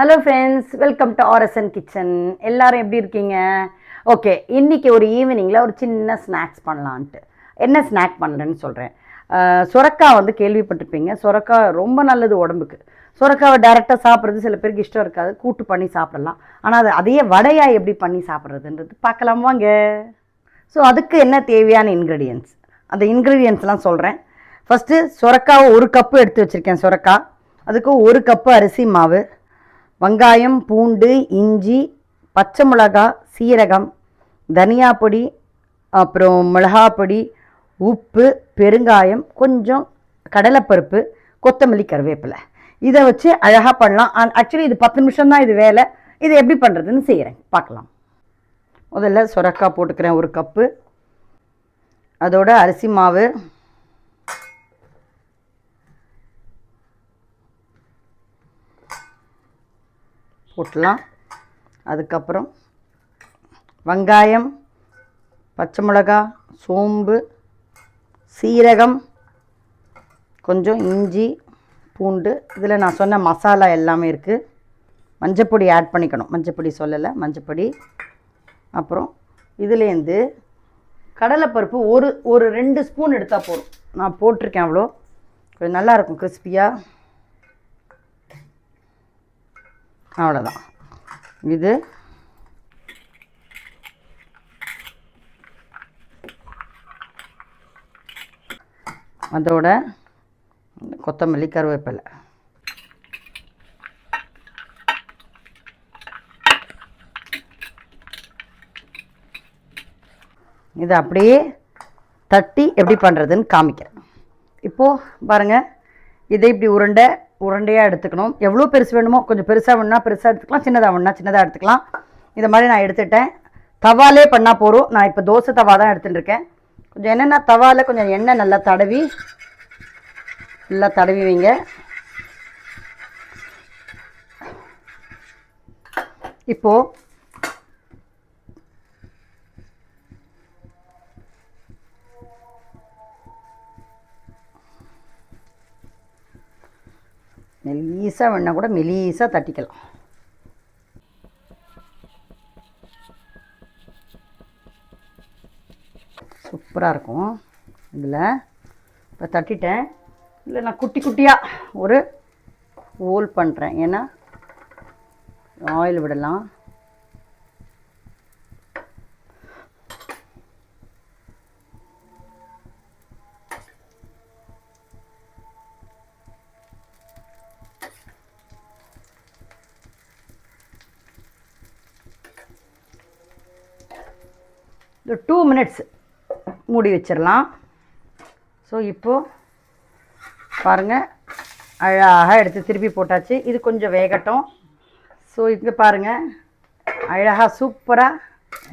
Hello friends welcome to RSN kitchen எல்லாரும் எப்படி இருக்கீங்க? ஓகே இன்னைக்கு ஒரு ஈவினிங்கில் ஒரு சின்ன ஸ்நாக்ஸ் பண்ணலான்ட்டு. என்ன ஸ்நாக் பண்ணுறேன்னு சொல்கிறேன் சுரக்காய் வந்து கேள்விப்பட்டிருப்பீங்க. சுரக்காய் ரொம்ப நல்லது உடம்புக்கு. சுரக்காவை டேரெக்டாக சாப்பிட்றது சில பேருக்கு இஷ்டம் இருக்காது. கூட்டு பண்ணி சாப்பிடலாம். ஆனால் அது அதையே வடையாக எப்படி பண்ணி சாப்பிட்றதுன்றது பார்க்கலாம் வாங்க. ஸோ அதுக்கு என்ன தேவையான இன்க்ரீடியன்ஸ் அந்த இன்க்ரீடியன்ஸ்லாம் சொல்கிறேன் ஃபஸ்ட்டு சுரக்காவை ஒரு கப்பு எடுத்து வச்சுருக்கேன். சுரக்காய். அதுக்கு ஒரு கப்பு அரிசி மாவு. வெங்காயம் பூண்டு இஞ்சி பச்சை மிளகாய் சீரகம் தனியா பொடி அப்புறம் மிளகாய் பொடி உப்பு பெருங்காயம் கொஞ்சம் கடலைப்பருப்பு கொத்தமல்லி கருவேப்பிலை. இதை வச்சு அழகாக பண்ணலாம். ஆக்சுவலி இது பத்து நிமிஷம் தான் இது வேலை. இது எப்படி பண்ணுறதுன்னு செய்கிறேன் பார்க்கலாம். முதல்ல சுரக்காய் போட்டுக்கிறேன் ஒரு கப்பு. அதோட அரிசி மாவு. போட்டலாம். அதுக்கப்புறம் வெங்காயம் பச்சை மிளகா சோம்பு சீரகம் கொஞ்சம் இஞ்சி பூண்டு. இதில் நான் சொன்ன மசாலா எல்லாமே இருக்குது மஞ்சப்பொடி ஆட் பண்ணிக்கணும். மஞ்சப்பொடி சொல்லலை மஞ்சப்பொடி. அப்புறம் இதுலேருந்து கடலைப்பருப்பு ஒரு ஒரு ரெண்டு ஸ்பூன் எடுத்தால் போதும். நான் போட்டிருக்கேன் அவ்வளோ. கொஞ்சம் நல்லாயிருக்கும் கிறிஸ்பியாக அவ்வளோதான் இது அதோட கொத்தமல்லி கருவேப்பிலை. இதை அப்படியே தட்டி எப்படி பண்ணுறதுன்னு காமிக்கிறேன். இப்போது பாருங்கள் இதை இப்படி உருண்டை உருண்டையாக எடுத்துக்கணும். எவ்வளோ பெருசு வேணுமோ கொஞ்சம் பெருசாக வேணும்னா பெருசாக எடுத்துக்கலாம் சின்னதாக வேணும்னா சின்னதாக எடுத்துக்கலாம். இதை மாதிரி நான் எடுத்துட்டேன். தவாலே பண்ணால் போகிறோம் நான் இப்போ தோசை தவா தான் எடுத்துகிட்டு இருக்கேன். கொஞ்சம் என்னென்னா தவாவில் கொஞ்சம் எண்ணெய் நல்லா தடவி நல்லா தடவி வைங்க. இப்போது மெலீஸாக வேணால் கூட மெலீஸாக தட்டிக்கலாம். சூப்பராக இருக்கும். இதில் இப்போ தட்டிட்டேன். இல்லை நான் குட்டி குட்டியாக ஒரு ஓல் பண்ணுறேன் ஏன்னா ஆயில் விடலாம். இந்த டூ மினிட்ஸ் மூடி வச்சிடலாம் ஸோ இப்போது பாருங்கள் அழகாக எடுத்து திருப்பி போட்டாச்சு. இது கொஞ்சம் வேகட்டும். ஸோ இங்கே பாருங்கள் அழகாக சூப்பராக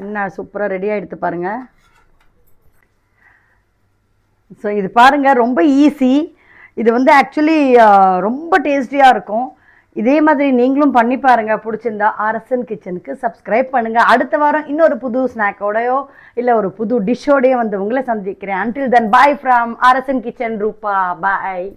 என்ன சூப்பராக ரெடி எடுத்து பாருங்கள் ஸோ இது பாருங்கள் ரொம்ப ஈஸி இது வந்து ஆக்சுவலி ரொம்ப டேஸ்டியாக இருக்கும். இதே மாதிரி நீங்களும் பண்ணி பாருங்கள் பிடிச்சிருந்தா ஆர்எஸ்என் கிச்சனுக்கு சப்ஸ்கிரைப் பண்ணுங்கள் அடுத்த வாரம் இன்னொரு புது ஸ்நாக்கோடையோ இல்லை ஒரு புது டிஷ்ஷோடையோ வந்து உங்களை சந்திக்கிறேன். Until then bye from RSN kitchen Rupa bye